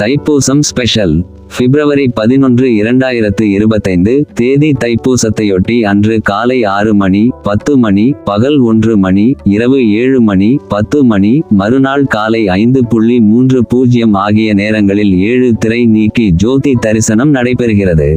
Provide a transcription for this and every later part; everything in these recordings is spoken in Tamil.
தைப்பூசம் ஸ்பெஷல். பிப்ரவரி பதினொன்று இரண்டாயிரத்து இருபத்தைந்து தேதி தைப்பூசத்தையொட்டி அன்று காலை ஆறு மணி பத்து மணி பகல் ஒன்று மணி இரவு ஏழு மணி பத்து மணி மறுநாள் காலை ஐந்து புள்ளி மூன்று பூஜ்ஜியம் ஆகிய நேரங்களில் ஏழு திரை நீக்கி ஜோதி தரிசனம் நடைபெறுகிறது.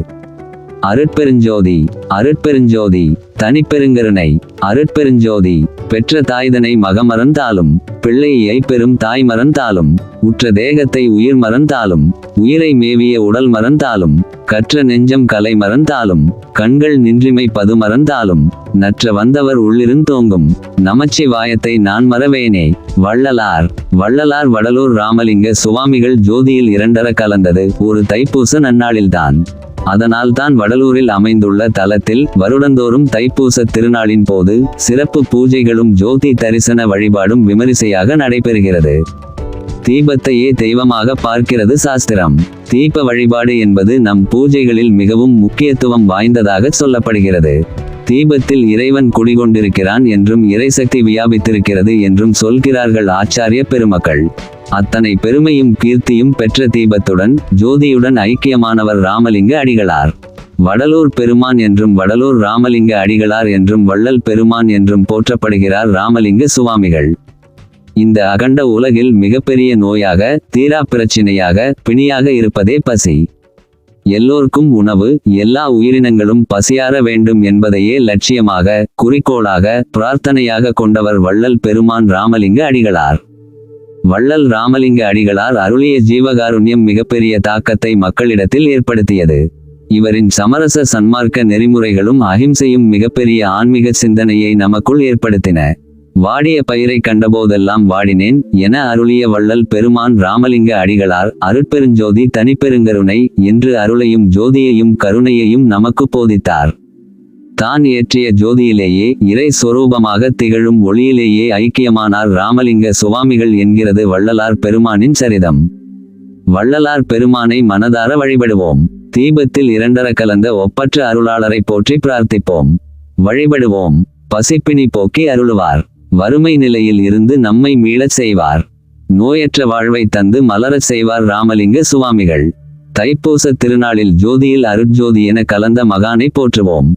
அருட்பெருஞ்சோதி அருட்பெருஞ்சோதி தனிப்பெருங்கருணை அருட்பெருஞ்சோதி பெற்ற தாய்தனை மகமறந்தாலும் பிள்ளையை பெரும் தாய் மறந்தாலும் உற்ற தேகத்தை உயிர் மறந்தாலும் உயிரை மேவிய உடல் மறந்தாலும் கற்ற நெஞ்சம் கலை மறந்தாலும் கண்கள் நின்றிமை பது மறந்தாலும் நற்ற வந்தவர் உள்ளிருந்தோங்கும் நமச்சி வாயத்தை நான் மறவேனே. வள்ளலார் வள்ளலார் வடலூர் ராமலிங்க சுவாமிகள் ஜோதியில் இரண்டர கலந்தது ஒரு தைப்பூச நன்னாளில்தான். அதனால்தான் வடலூரில் அமைந்துள்ள தலத்தில் வருடந்தோறும் தைப்பூச திருநாளின் போது சிறப்பு பூஜைகளும் ஜோதி தரிசன வழிபாடும் விமரிசையாக நடைபெறுகிறது. தீபத்தையே தெய்வமாக பார்க்கிறது சாஸ்திரம். தீப வழிபாடு என்பது நம் பூஜைகளில் மிகவும் முக்கியத்துவம் வாய்ந்ததாக சொல்லப்படுகிறது. தீபத்தில் இறைவன் குடிகொண்டிருக்கிறான் என்றும் இறைசக்தி வியாபித்திருக்கிறது என்றும் சொல்கிறார்கள் ஆச்சாரிய பெருமக்கள். அத்தனை பெருமையும் கீர்த்தியும் பெற்ற தீபத்துடன் ஜோதியுடன் ஐக்கியமானவர் ராமலிங்க அடிகளார். வடலூர் பெருமான் என்றும் வடலூர் ராமலிங்க அடிகளார் என்றும் வள்ளல் பெருமான் என்றும் போற்றப்படுகிறார் ராமலிங்க சுவாமிகள். இந்த அகண்ட உலகில் மிகப்பெரிய நோயாக தீரா பிரச்சினையாக பிணியாக இருப்பதே பசி. எல்லோருக்கும் உணவு எல்லா உயிரினங்களும் பசியார வேண்டும் என்பதையே லட்சியமாக குறிக்கோளாக பிரார்த்தனையாக கொண்டவர் வள்ளல் பெருமான் ராமலிங்க அடிகளார். வள்ளல் ராமலிங்க அடிகளார் அருளிய ஜீவகாருண்யம் மிகப்பெரிய தாக்கத்தை மக்களிடத்தில் ஏற்படுத்தியது. இவரின் சமரச சன்மார்க்க நெறிமுறைகளும் அகிம்சையும் மிகப்பெரிய ஆன்மீக சிந்தனையை நமக்குள் ஏற்படுத்தின. வாடிய பயிரை கண்டபோதெல்லாம் வாடினேன் என அருளிய வள்ளல் பெருமான் ராமலிங்க அடிகளார் அருட்பெருஞ்சோதி தனிப்பெருங்கருணை என்று அருளையும் ஜோதியையும் கருணையையும் நமக்கு போதித்தார். தான் ஏற்றிய ஜோதியிலேயே இறை சொரூபமாக திகழும் ஒளியிலேயே ஐக்கியமானார் ராமலிங்க சுவாமிகள் என்கிறது வள்ளலார் பெருமானின் சரிதம். வள்ளலார் பெருமானை மனதார வழிபடுவோம். தீபத்தில் இரண்டர கலந்த ஒப்பற்ற அருளாளரை போற்றி பிரார்த்திப்போம். வழிபடுவோம். பசிப்பினி போக்கி அருளுவார். வறுமை நிலையில் இருந்து நம்மை மீளச் செய்வார். நோயற்ற வாழ்வை தந்து மலரச் செய்வார் ராமலிங்க சுவாமிகள். தைப்பூச திருநாளில் ஜோதியில் அருட்ஜோதி என கலந்த மகானை போற்றுவோம்.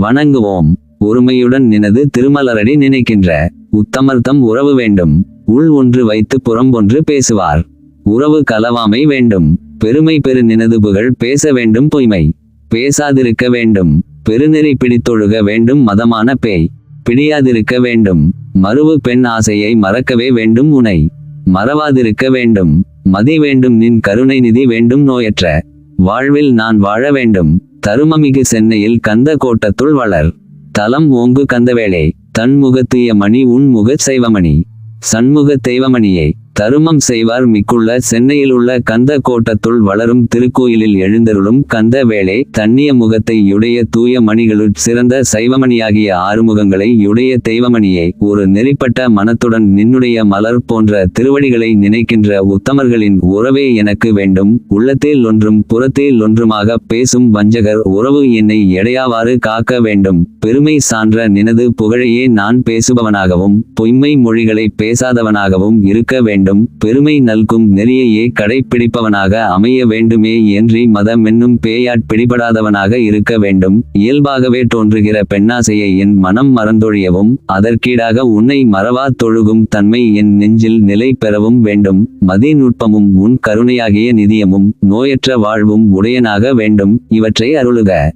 வணங்குவோம். ஒருமையுடன் நினது திருமலரடி நினைக்கின்ற. உத்தமர்த்தம் உறவு வேண்டும். உள் ஒன்று வைத்து புறம் ஒன்று பேசுவார். உறவு கலவாமை வேண்டும். பெருமை பெரு நினது புகழ் பேச வேண்டும் பொய்மை. பேசாதிருக்க வேண்டும். பெருநெறி பிடித்தொழுக வேண்டும் மதமான பேய். பிடியாதிருக்க வேண்டும். மறுவு பெண் ஆசையை மறக்கவே வேண்டும் உனை. மறவாதிருக்க வேண்டும். மதி வேண்டும் நின் கருணை நிதி வேண்டும் நோயற்ற. வாழ்வில் நான் வாழ வேண்டும். தருமமிகு சென்னையில் கந்த கோட்டத்துள் வளர். தலம் ஓங்கு கந்தவேளே. தன்முகத்தீய மணி உன் முகச் செய்வமணி. சண்முக தெய்வமணியை. தருமம் செய்வார் மிக்குள்ள சென்னையில் உள்ள கந்த கோட்டத்துள் வளரும் திருக்கோயிலில் எழுந்தருளும் கந்த வேளை தண்ணிய முகத்தை யுடைய தூய மணிகளுள் சிறந்த சைவமணியாகிய ஆறுமுகங்களை யுடைய தெய்வமணியை ஒரு நெறிப்பட்ட மனத்துடன் நின்னுடைய மலர் போன்ற திருவடிகளை நினைக்கின்ற உத்தமர்களின் உறவே எனக்கு வேண்டும். உள்ளத்தில் ஒன்றும் புறத்தில் ஒன்றுமாக பேசும் வஞ்சகர் உறவு என்னை எடையாவாறு காக்க வேண்டும். பெருமை சான்ற நினது புகழையே நான் பேசுபவனாகவும் பொய்மை மொழிகளை பேசாதவனாகவும் இருக்க வேண்டும். பெருமை நல்கும் நெறியையே கடைப்பிடிப்பவனாக அமைய வேண்டுமே என்றி மதம் என்னும் பேயாட் பிடிபடாதவனாக இருக்க வேண்டும். இயல்பாகவே தோன்றுகிற பெண்ணாசையை என் மனம் மறந்தொழியவும் அதற்கீடாக உன்னை மறவா தொழுகும் தன்மை என் நெஞ்சில் நிலை பெறவும் வேண்டும். மதிநுட்பமும் உன் கருணையாகிய நிதியமும் நோயற்ற வாழ்வும் உடையனாக வேண்டும். இவற்றை அருளுக.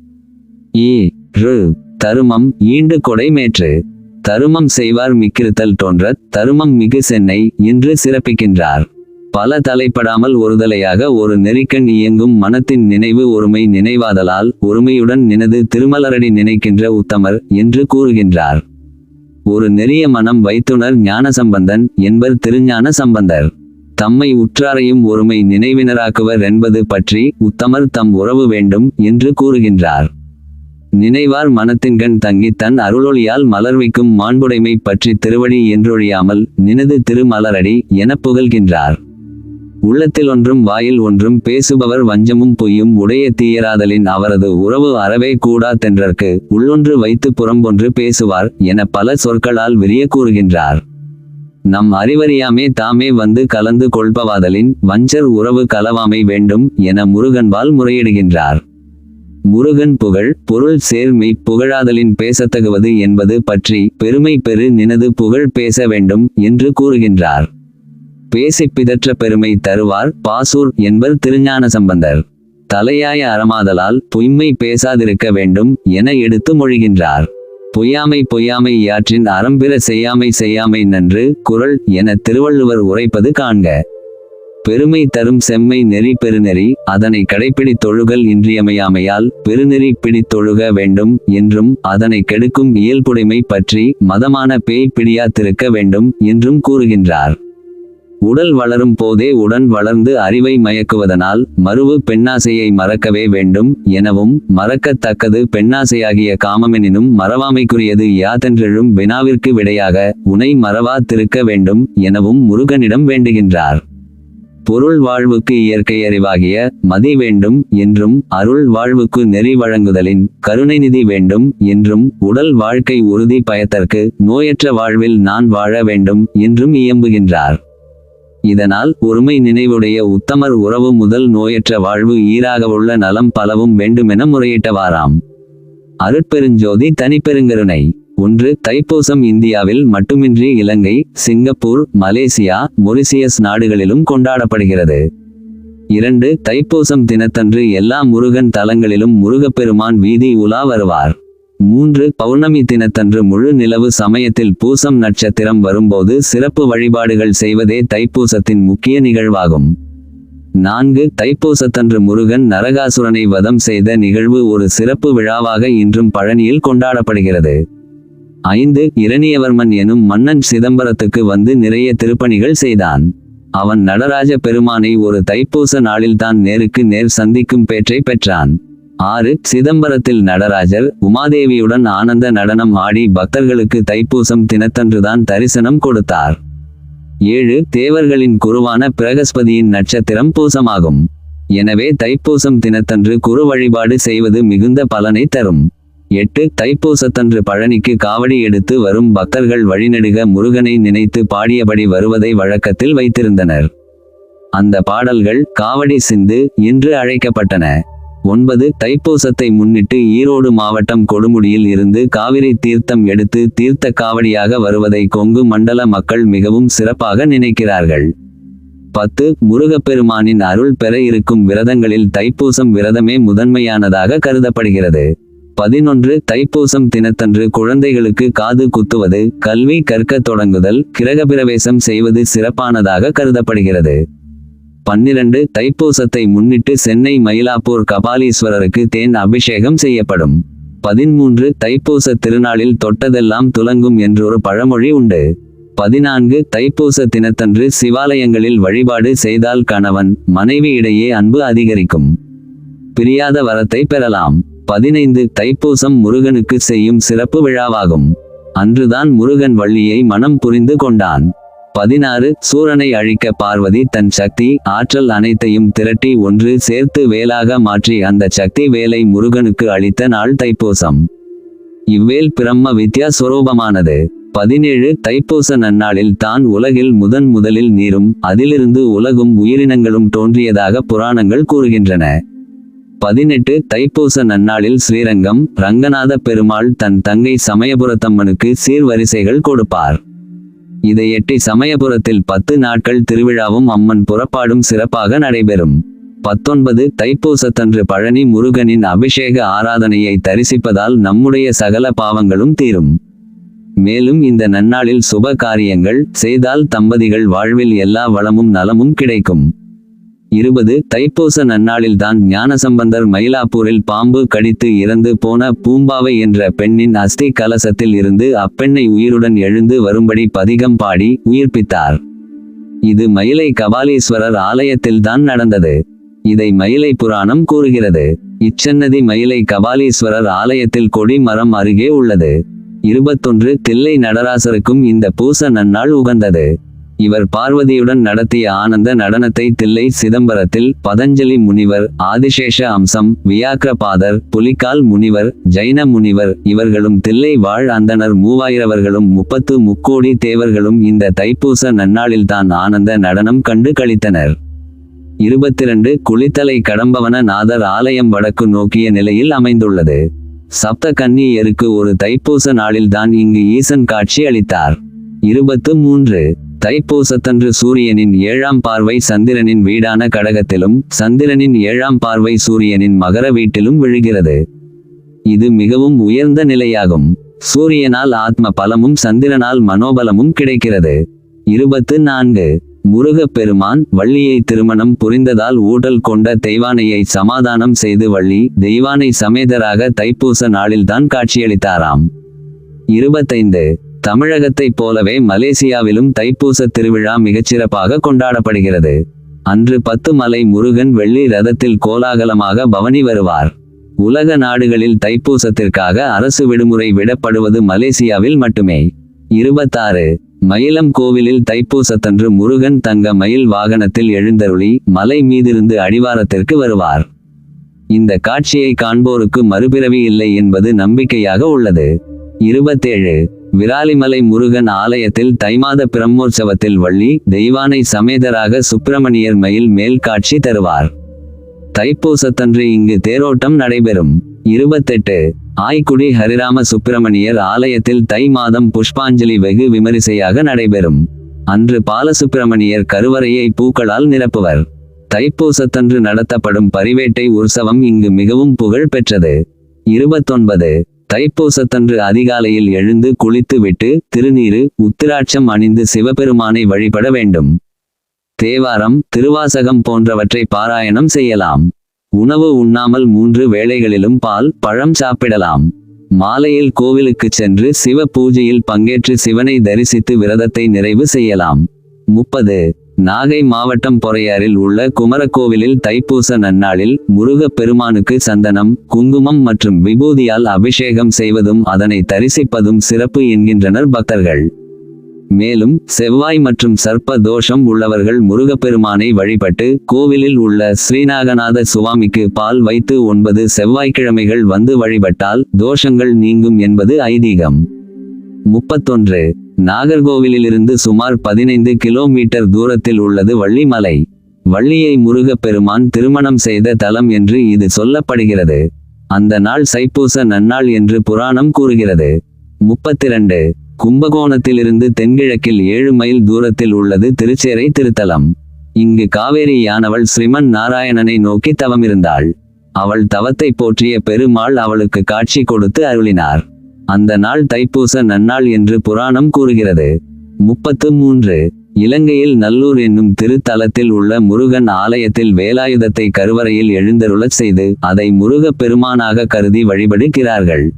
ஈ ரு தருமம் ஈண்டு கொடைமேற்று தருமம் செய்வார் மிக்கிருத்தல் தோன்ற தருமம் மிகு சென்னை என்று சிறப்பிக்கின்றார். பல தலைப்படாமல் ஒருதலையாக ஒரு நெறிக்கண் இயங்கும் மனத்தின் நினைவு ஒருமை நினைவாதலால் ஒருமையுடன் நினது திருமலரடி நினைக்கின்ற உத்தமர் என்று கூறுகின்றார். ஒரு நெறிய மனம் வைத்துணர் ஞானசம்பந்தன் என்பர் திருஞான சம்பந்தர். தம்மை உற்றாரையும் ஒருமை நினைவினராக்குவர் என்பது பற்றி உத்தமர் தம் உறவு வேண்டும் என்று கூறுகின்றார். நினைவார் மனத்தின்கண் தங்கி தன் அருளொளியால் மலர்விக்கும் மாண்புடைமை பற்றி திருவடி என்றொழியாமல் நினது திருமலரடி என புகழ்கின்றார். உள்ளத்தில் ஒன்றும் வாயில் ஒன்றும் பேசுபவர் வஞ்சமும் பொய்யும் உடைய தீயராதலின் அவரது உறவு அறவே கூடா தென்றற்கு உள்ளொன்று வைத்து புறம்பொன்று பேசுவார் என பல சொற்களால் விரிய கூறுகின்றார் நம் அறிவறியாமே தாமே வந்து கலந்து கொள்பவாதலின் வஞ்சர் உறவு கலவாமை வேண்டும் என முருகன்பால் முறையிடுகின்றார். முருகன் புகழ் பொருள் சேர்மை புகழாதலின் பேசத்தகுவது என்பது பற்றி பெருமை பெரு நினது புகழ் பேச வேண்டும் என்று கூறுகின்றார். பேசிப் பிதற்ற பெருமை தருவார் பாசூர் என்பர் திருஞான சம்பந்தர். தலையாய அறமாதலால் பொய்மை பேசாதிருக்க வேண்டும் என எடுத்து மொழிகின்றார். பொய்யாமை பொய்யாமை யாற்றின் அறம்பிற செய்யாமை செய்யாமை நன்று குரல் என திருவள்ளுவர் உரைப்பது காண்க. பெருமை தரும் செம்மை நெறி பெருநெறி அதனை கடைப்பிடித்தொழுகல் இன்றியமையாமையால் பெருநெறி பிடித்தொழுக வேண்டும் என்றும் அதனை கெடுக்கும் இயல்புடைமை பற்றி மதமான பேய் பிடியாத்திருக்க வேண்டும் என்றும் கூறுகின்றார். உடல் வளரும் போதே உடன் வளர்ந்து அறிவை மயக்குவதனால் மறுவு பெண்ணாசையை மறக்கவே வேண்டும் எனவும் மறக்கத்தக்கது பெண்ணாசையாகிய காமமெனினும் மறவாமைக்குரியது யாதென்றெழும் வினாவிற்கு விடையாக உனை மறவா திருக்க வேண்டும் எனவும் முருகனிடம் வேண்டுகின்றார். பொருள் வாழ்வுக்கு இயற்கை அறிவாகிய மதி வேண்டும் என்றும் அருள் வாழ்வுக்கு நெறி வழங்குதலின் கருணை நிதி வேண்டும் என்றும் உடல் வாழ்க்கை உறுதி பயத்தற்கு நோயற்ற வாழ்வில் நான் வாழ வேண்டும் என்றும் இயம்புகின்றார். இதனால் ஒருமை நினைவுடைய உத்தமர் உறவு முதல் நோயற்ற வாழ்வு ஈராகவுள்ள நலம் பலவும் வேண்டுமென முறையிட்டவாராம் அருட்பெருஞ்சோதி தனிப்பெருங்கருணை. ஒன்று தைப்பூசம் இந்தியாவில் மட்டுமின்றி இலங்கை சிங்கப்பூர் மலேசியா மொரிசியஸ் நாடுகளிலும் கொண்டாடப்படுகிறது. இரண்டு தைப்பூசம் தினத்தன்று எல்லா முருகன் தலங்களிலும் முருகப்பெருமான் வீதி உலா வருவார். மூன்று பௌர்ணமி தினத்தன்று முழு நிலவு சமயத்தில் பூசம் நட்சத்திரம் வரும்போது சிறப்பு வழிபாடுகள் செய்வதே தைப்பூசத்தின் முக்கிய நிகழ்வாகும். நான்கு தைப்பூசத்தன்று முருகன் நரகாசுரனை வதம் செய்த நிகழ்வு ஒரு சிறப்பு விழாவாக இன்றும் பழனியில் கொண்டாடப்படுகிறது. ஐந்து இரணியவர்மன் எனும் மன்னன் சிதம்பரத்துக்கு வந்து நிறைய திருப்பணிகள் செய்தான். அவன் நடராஜ பெருமானை ஒரு தைப்பூச நாளில்தான் நேருக்கு நேர் சந்திக்கும் பேற்றை பெற்றான். ஆறு சிதம்பரத்தில் நடராஜர் உமாதேவியுடன் ஆனந்த நடனம் ஆடி பக்தர்களுக்கு தைப்பூசம் தினத்தன்றுதான் தரிசனம் கொடுத்தார். ஏழு தேவர்களின் குருவான பிரகஸ்பதியின் நட்சத்திரம் பூசமாகும். எனவே தைப்பூசம் தினத்தன்று குரு வழிபாடு செய்வது மிகுந்த பலனை தரும். எட்டு தைப்பூசத்தன்று பழனிக்கு காவடி எடுத்து வரும் பக்தர்கள் வழிநடுக முருகனை நினைத்து பாடியபடி வருவதை வழக்கத்தில் வைத்திருந்தனர். அந்த பாடல்கள் காவடி சிந்து என்று அழைக்கப்பட்டன. ஒன்பது தைப்பூசத்தை முன்னிட்டு ஈரோடு மாவட்டம் கொடுமுடியில் இருந்து காவிரி தீர்த்தம் எடுத்து தீர்த்த காவடியாக வருவதை கொங்கு மண்டல மக்கள் மிகவும் சிறப்பாக நினைக்கிறார்கள். பத்து முருகப்பெருமானின் அருள் பெற இருக்கும் விரதங்களில் தைப்பூசம் விரதமே முதன்மையானதாக கருதப்படுகிறது. பதினொன்று தைப்பூசம் தினத்தன்று குழந்தைகளுக்கு காது குத்துவது கல்வி கற்கத் தொடங்குதல் கிரகப்பிரவேசம் செய்வது சிறப்பானதாக கருதப்படுகிறது. பன்னிரண்டு தைப்பூசத்தை முன்னிட்டு சென்னை மயிலாப்பூர் கபாலீஸ்வரருக்கு தேன் அபிஷேகம் செய்யப்படும். பதிமூன்று தைப்பூச திருநாளில் தொட்டதெல்லாம் துலங்கும் என்றொரு பழமொழி உண்டு. பதினான்கு தைப்பூச தினத்தன்று சிவாலயங்களில் வழிபாடு செய்தால் கணவன் மனைவி இடையே அன்பு அதிகரிக்கும். பிரியாத வரத்தை பெறலாம். பதினைந்து தைப்பூசம் முருகனுக்கு செய்யும் சிறப்பு விழாவாகும். அன்றுதான் முருகன் வள்ளியை மனம் புரிந்து கொண்டான். பதினாறு சூரனை அழிக்க பார்வதி தன் சக்தி ஆற்றல் அனைத்தையும் திரட்டி ஒன்று சேர்த்து வேலாக மாற்றி அந்த சக்தி வேலை முருகனுக்கு அளித்த நாள் தைப்பூசம். இவ்வேல் பிரம்ம வித்யா சுரூபமானது. பதினேழு தைப்பூச நன்னாளில் தான் உலகில் முதன் முதலில் நீரும் அதிலிருந்து உலகும் உயிரினங்களும் தோன்றியதாக புராணங்கள் கூறுகின்றன. பதினெட்டு தைப்பூச நன்னாளில் ஸ்ரீரங்கம் ரங்கநாத பெருமாள் தன் தங்கை சமயபுரத்தம்மனுக்கு சீர்வரிசைகள் கொடுப்பார். இதையெட்டி சமயபுரத்தில் பத்து நாட்கள் திருவிழாவும் அம்மன் புறப்பாடும் சிறப்பாக நடைபெறும். பத்தொன்பது தைப்பூசத்தன்று பழனி முருகனின் அபிஷேக ஆராதனையை தரிசிப்பதால் நம்முடைய சகல பாவங்களும் தீரும். மேலும் இந்த நன்னாளில் சுப காரியங்கள் செய்தால் தம்பதிகள் வாழ்வில் எல்லா வளமும் நலமும் கிடைக்கும். இருபது தைப்பூச நன்னாளில்தான் ஞானசம்பந்தர் மயிலாப்பூரில் பாம்பு கடித்து இறந்து போன பூம்பாவை என்ற பெண்ணின் அஸ்தி கலசத்தில் இருந்து அப்பெண்ணை உயிருடன் எழுந்து வரும்படி பதிகம் பாடி உயிர்ப்பித்தார். இது மயிலை கபாலீஸ்வரர் ஆலயத்தில்தான் நடந்தது. இதை மயிலை புராணம் கூறுகிறது. இச்சன்னதி மயிலை கபாலீஸ்வரர் ஆலயத்தில் கொடி மரம் அருகே உள்ளது. இருபத்தொன்று தில்லை நடராசருக்கும் இந்த பூச நன்னாள் உகந்தது. இவர் பார்வதியுடன் நடத்திய ஆனந்த நடனத்தை தில்லை சிதம்பரத்தில் பதஞ்சலி முனிவர் ஆதிசேஷ அம்சம் வியாக்கிரபாதர் புலிக்கால் முனிவர் ஜைன முனிவர் இவர்களும் தில்லை வாழ் அந்தணர் மூவாயிரவர்களும் முப்பத்து முக்கோடி தேவர்களும் இந்த தைப்பூச நன்னாளில்தான் ஆனந்த நடனம் கண்டு களித்தனர். இருபத்திரண்டு குளித்தலை கடம்பவன நாதர் ஆலயம் வடக்கு நோக்கிய நிலையில் அமைந்துள்ளது. சப்த கன்னியருக்கு ஒரு தைப்பூச நாளில்தான் இங்கு ஈசன் காட்சி அளித்தார். இருபத்து மூன்று தைப்பூசத்தன்று சூரியனின் ஏழாம் பார்வை சந்திரனின் வீடான கடகத்திலும் சந்திரனின் ஏழாம் பார்வை சூரியனின் மகர வீட்டிலும் விழுகிறது. இது மிகவும் உயர்ந்த நிலையாகும். சூரியனால் ஆத்ம பலமும் சந்திரனால் மனோபலமும் கிடைக்கிறது. இருபத்து நான்கு. முருகப் பெருமான் வள்ளியை திருமணம் புரிந்ததால் ஊடல் கொண்ட தெய்வானையை சமாதானம் செய்து வள்ளி தெய்வானை சமேதராக தைப்பூச நாளில்தான் காட்சியளித்தாராம். இருபத்தைந்து. தமிழகத்தைப் போலவே மலேசியாவிலும் தைப்பூச திருவிழா மிகச்சிறப்பாக கொண்டாடப்படுகிறது. அன்று பத்து மலை முருகன் வெள்ளி ரதத்தில் கோலாகலமாக பவனி வருவார். உலக நாடுகளில் தைப்பூசத்திற்காக அரசு விடுமுறை விடப்படுவது மலேசியாவில் மட்டுமே. இருபத்தாறு. மயிலம் கோவிலில் தைப்பூசத்தன்று முருகன் தங்க மயில் வாகனத்தில் எழுந்தருளி மலை மீதிருந்து அடிவாரத்திற்கு வருவார். இந்த காட்சியை காண்போருக்கு மறுபிறவி இல்லை என்பது நம்பிக்கையாக உள்ளது. இருபத்தேழு. விராலிமலை முருகன் ஆலயத்தில் தைமாத பிரம்மோற்சவத்தில் வள்ளி தெய்வானை சமேதராக சுப்பிரமணியர் மயில் மேல் காட்சி தருவார். தைப்பூசத்தன்று இங்கு தேரோட்டம் நடைபெறும். இருபத்தெட்டு ஆய்க்குடி ஹரிராம சுப்பிரமணியர் ஆலயத்தில் தை மாதம் புஷ்பாஞ்சலி வெகு விமரிசையாக நடைபெறும். அன்று பாலசுப்பிரமணியர் கருவறையை பூக்களால் நிரப்புவர். தைப்பூசத்தன்று நடத்தப்படும் பரிவேட்டை உற்சவம் இங்கு மிகவும் புகழ் பெற்றது இருபத்தொன்பது தைப்பூசத்தன்று அதிகாலையில் எழுந்து குளித்து விட்டு உத்திராட்சம் அணிந்து சிவபெருமானை வழிபட வேண்டும். தேவாரம் திருவாசகம் போன்றவற்றை பாராயணம் செய்யலாம். உணவு உண்ணாமல் மூன்று வேளைகளிலும் பால் பழம் சாப்பிடலாம். மாலையில் கோவிலுக்குச் சென்று சிவ பூஜையில் பங்கேற்று சிவனை தரிசித்து விரதத்தை நிறைவு செய்யலாம். முப்பது. நாகை மாவட்டம் பொறையாறில் உள்ள குமரக்கோவிலில் தைப்பூச நன்னாளில் முருகப் பெருமானுக்கு சந்தனம் குங்குமம் மற்றும் விபூதியால் அபிஷேகம் செய்வதும் அதனை தரிசிப்பதும் சிறப்பு என்கின்றனர் பக்தர்கள். மேலும் செவ்வாய் மற்றும் சர்ப்ப தோஷம் உள்ளவர்கள் முருகப்பெருமானை வழிபட்டு கோவிலில் உள்ள ஸ்ரீநாகநாத சுவாமிக்கு பால் வைத்து ஒன்பது செவ்வாய்க்கிழமைகள் வந்து வழிபட்டால் தோஷங்கள் நீங்கும் என்பது ஐதீகம். முப்பத்தொன்று. நாகர்கோவிலிலிருந்து சுமார் பதினைந்து கிலோமீட்டர் தூரத்தில் உள்ளது வள்ளிமலை. வள்ளியை முருகப்பெருமான் திருமணம் செய்த தலம் என்று இது சொல்லப்படுகிறது. அந்த நாள் சைப்பூச நன்னாள் என்று புராணம் கூறுகிறது. முப்பத்திரண்டு. கும்பகோணத்திலிருந்து தென்கிழக்கில் ஏழு மைல் தூரத்தில் உள்ளது திருச்சேரை திருத்தலம். இங்கு காவேரி யானவள் ஸ்ரீமன் நாராயணனை நோக்கி தவமிருந்தாள். அவள் தவத்தை போற்றிய பெருமாள் அவளுக்கு காட்சி கொடுத்து அருளினார். அந்த நாள் தைப்பூச நன்னாள் என்று புராணம் கூறுகிறது. முப்பத்து மூன்று. இலங்கையில் நல்லூர் என்னும் திருத்தலத்தில் உள்ள முருகன் ஆலயத்தில் வேலாயுதத்தை கருவறையில் எழுந்தருளச் செய்து அதை முருகப் பெருமானாக கருதி வழிபடுகிறார்கள்.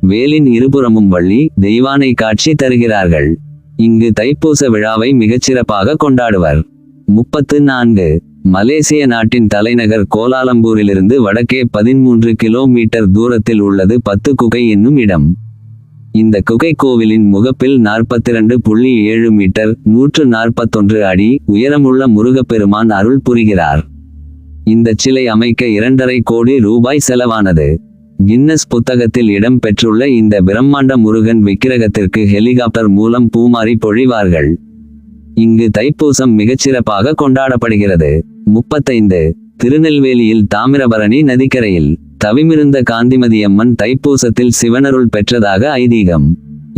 வேலின் இருபுறமும் வள்ளி தெய்வானை காட்சி தருகிறார்கள். இங்கு தைப்பூச விழாவை மிகச்சிறப்பாக கொண்டாடுவர். முப்பத்து நான்கு. மலேசிய நாட்டின் தலைநகர் கோலாலம்பூரிலிருந்து வடக்கே பதிமூன்று கிலோமீட்டர் தூரத்தில் உள்ளது பத்து குகை என்னும் இடம். இந்த குகை கோவிலின் முகப்பில் நாற்பத்திரண்டு புள்ளி ஏழு மீட்டர் நூற்று நாற்பத்தொன்று அடி உயரமுள்ள முருகப்பெருமான் அருள் புரிகிறார். இந்த சிலை அமைக்க இரண்டரை கோடி ரூபாய் செலவானது. கின்னஸ் புத்தகத்தில் இடம் பெற்றுள்ள இந்த பிரம்மாண்ட முருகன் விக்கிரகத்திற்கு ஹெலிகாப்டர் மூலம் பூமாரி பொழிவார்கள். இங்கு தைப்பூசம் மிகச்சிறப்பாக கொண்டாடப்படுகிறது. முப்பத்தைந்து. திருநெல்வேலியில் தாமிரபரணி நதிக்கரையில் தவிமிருந்த காந்திமதியம்மன் தைப்பூசத்தில் சிவனருள் பெற்றதாக ஐதீகம்.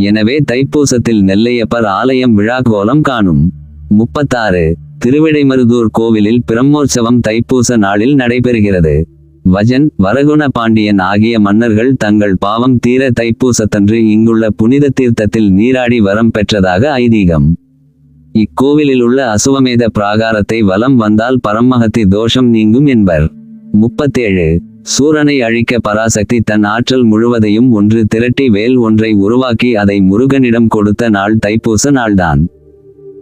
எனவே தைப்பூசத்தில் நெல்லையப்பர் ஆலயம் விழாக்கோலம் காணும். முப்பத்தாறு. திருவிடைமருதூர் கோவிலில் பிரம்மோற்சவம் தைப்பூச நாளில் நடைபெறுகிறது. வஜன் வரகுண பாண்டியன் ஆகிய மன்னர்கள் தங்கள் பாவம் தீர தைப்பூசத்தன்று இங்குள்ள புனித தீர்த்தத்தில் நீராடி வரம் பெற்றதாக ஐதீகம். இக்கோவிலில் உள்ள அசுவமேத பிராகாரத்தை வலம் வந்தால் பரமஹத்தி தோஷம் நீங்கும் என்பர். முப்பத்தேழு. சூரனை அழிக்க பராசக்தி தன் ஆற்றல் முழுவதையும் ஒன்று திரட்டி வேல் ஒன்றை உருவாக்கி அதை முருகனிடம் கொடுத்த நாள் தைப்பூச நாள்தான்.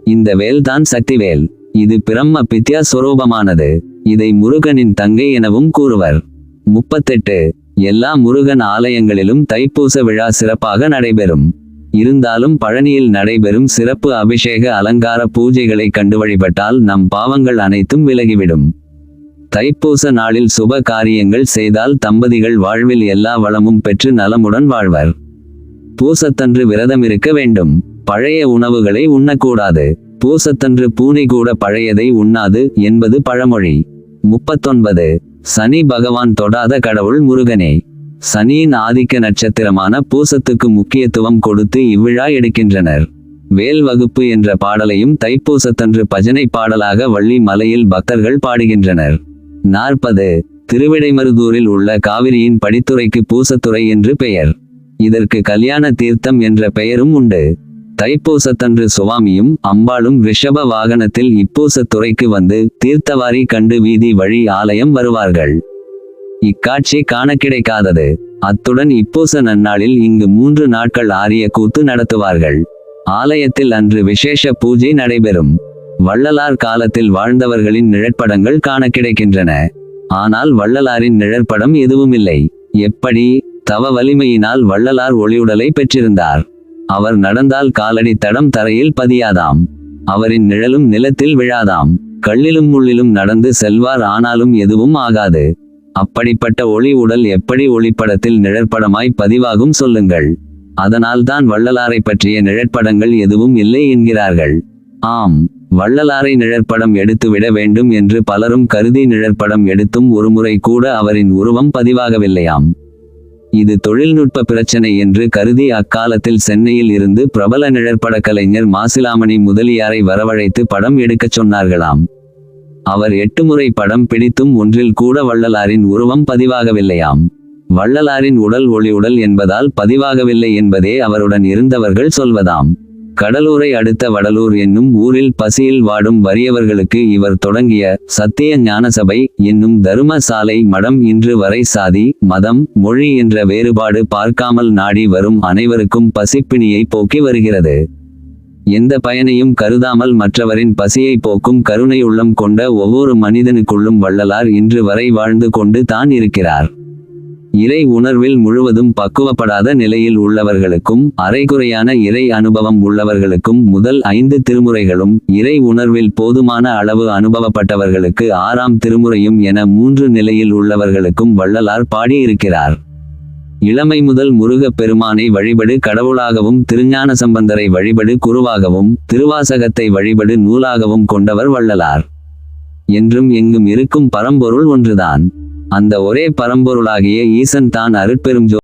இந்த வேல்தான் சக்திவேல். இது பிரம்ம பித்யா சுரூபமானது. இதை முருகனின் தங்கை எனவும் கூறுவர். முப்பத்தெட்டு. எல்லா முருகன் ஆலயங்களிலும் தைப்பூச விழா சிறப்பாக நடைபெறும். இருந்தாலும் பழனியில் நடைபெறும் சிறப்பு அபிஷேக அலங்கார பூஜைகளை கண்டு வழிபட்டால் நம் பாவங்கள் அனைத்தும் விலகிவிடும். தைப்பூச நாளில் சுப காரியங்கள் செய்தால் தம்பதிகள் வாழ்வில் எல்லா வளமும் பெற்று நலமுடன் வாழ்வர். பூசத்தன்று விரதம் இருக்க வேண்டும். பழைய உணவுகளை உண்ணக்கூடாது. பூசத்தன்று பூனை கூட பழையதை உண்ணாது என்பது பழமொழி. முப்பத்தொன்பது. சனி பகவான் தொடாத கடவுள் முருகனே. சனியின் ஆதிக்க நட்சத்திரமான பூசத்துக்கு முக்கியத்துவம் கொடுத்து இவ்விழா எடுக்கின்றனர். வேல் வகுப்பு என்ற பாடலையும் தைப்பூசத்தன்று பஜனை பாடலாக வள்ளி மலையில் பக்தர்கள் பாடுகின்றனர். நாற்பது. திருவிடைமருதூரில் உள்ள காவிரியின் படித்துறைக்கு பூசத்துறை என்று பெயர். இதற்கு கல்யாண தீர்த்தம் என்ற பெயரும் உண்டு. தைப்பூசத்தன்று சுவாமியும் அம்பாளும் ரிஷப வாகனத்தில் இப்பூசத்துறைக்கு வந்து தீர்த்தவாரி கண்டு வீதி வழி ஆலயம் வருவார்கள். இக்காட்சி காண கிடைக்காதது அத்துடன் இப்பூச நன்னாளில் இங்கு மூன்று நாட்கள் ஆரிய கூத்து நடத்துவார்கள். ஆலயத்தில் அன்று விசேஷ பூஜை நடைபெறும். வள்ளலார் காலத்தில் வாழ்ந்தவர்களின் நிழற்படங்கள் காண கிடைக்கின்றன ஆனால் வள்ளலாரின் நிழற்படம் எதுவுமில்லை. எப்படி? தவ வலிமையினால் வள்ளலார் ஒளியுடலை பெற்றிருந்தார். அவர் நடந்தால் காலடி தடம் தரையில் பதியாதாம். அவரின் நிழலும் நிலத்தில் விழாதாம். கல்லிலும் முள்ளிலும் நடந்து செல்வார் ஆனாலும் எதுவும் ஆகாது. அப்படிப்பட்ட ஒளி உடல் எப்படி ஒளிப்படத்தில் நிழற்படமாய் பதிவாகும் சொல்லுங்கள். அதனால்தான் வள்ளலாரை பற்றிய நிழற்படங்கள் எதுவும் இல்லை என்கிறார்கள். ஆம் வள்ளலாரை நிழற்படம் எடுத்துவிட வேண்டும் என்று பலரும் கருதி நிழற்படம் எடுத்தும் ஒருமுறை கூட அவரின் உருவம் பதிவாகவில்லையாம். இது தொழில்நுட்ப பிரச்சனை என்று கருதி அக்காலத்தில் சென்னையில் இருந்து பிரபல நிழற்பட கலைஞர் மாசிலாமணி முதலியாரை வரவழைத்து படம் எடுக்கச் சொன்னார்களாம். அவர் எட்டு முறை படம் பிடித்தும் ஒன்றில் கூட வள்ளலாரின் உருவம் பதிவாகவில்லையாம். வள்ளலாரின் உடல் ஒளி உடல் என்பதால் பதிவாகவில்லை என்பதே அவருடன் இருந்தவர்கள் சொல்வதாம். கடலூரை அடுத்த வடலூர் என்னும் ஊரில் பசியில் வாடும் வறியவர்களுக்கு இவர் தொடங்கிய சத்திய ஞானசபை என்னும் தரும சாலை மடம் இன்று வரை சாதி மதம் மொழி என்ற வேறுபாடு பார்க்காமல் நாடி வரும் அனைவருக்கும் பசிப்பிணியை போக்கி வருகிறது. எந்த பயனையும் கருதாமல் மற்றவரின் பசியை போக்கும் கருணை உள்ளம் கொண்ட ஒவ்வொரு மனிதனுக்குள்ளும் வள்ளலார் இன்று வரை வாழ்ந்து கொண்டு தான் இருக்கிறார். இறை உணர்வில் முழுவதும் பக்குவப்படாத நிலையில் உள்ளவர்களுக்கும் அரைகுறையான இறை அனுபவம் உள்ளவர்களுக்கும் முதல் ஐந்து திருமுறைகளும் இறை உணர்வில் போதுமான அளவு அனுபவப்பட்டவர்களுக்கு ஆறாம் திருமுறையும் என மூன்று நிலையில் உள்ளவர்களுக்கும் வள்ளலார் பாடியிருக்கிறார். இளமை முதல் முருகப் பெருமானை வழிபடு கடவுளாகவும் திருஞான சம்பந்தரை வழிபடு குருவாகவும் திருவாசகத்தை வழிபடு நூலாகவும் கொண்டவர் வள்ளலார். என்றும் எங்கும் இருக்கும் பரம்பொருள் ஒன்றுதான். அந்த ஒரே பரம்பொருளாகிய ஈசன் தான் அருட்பெரும் ஜோ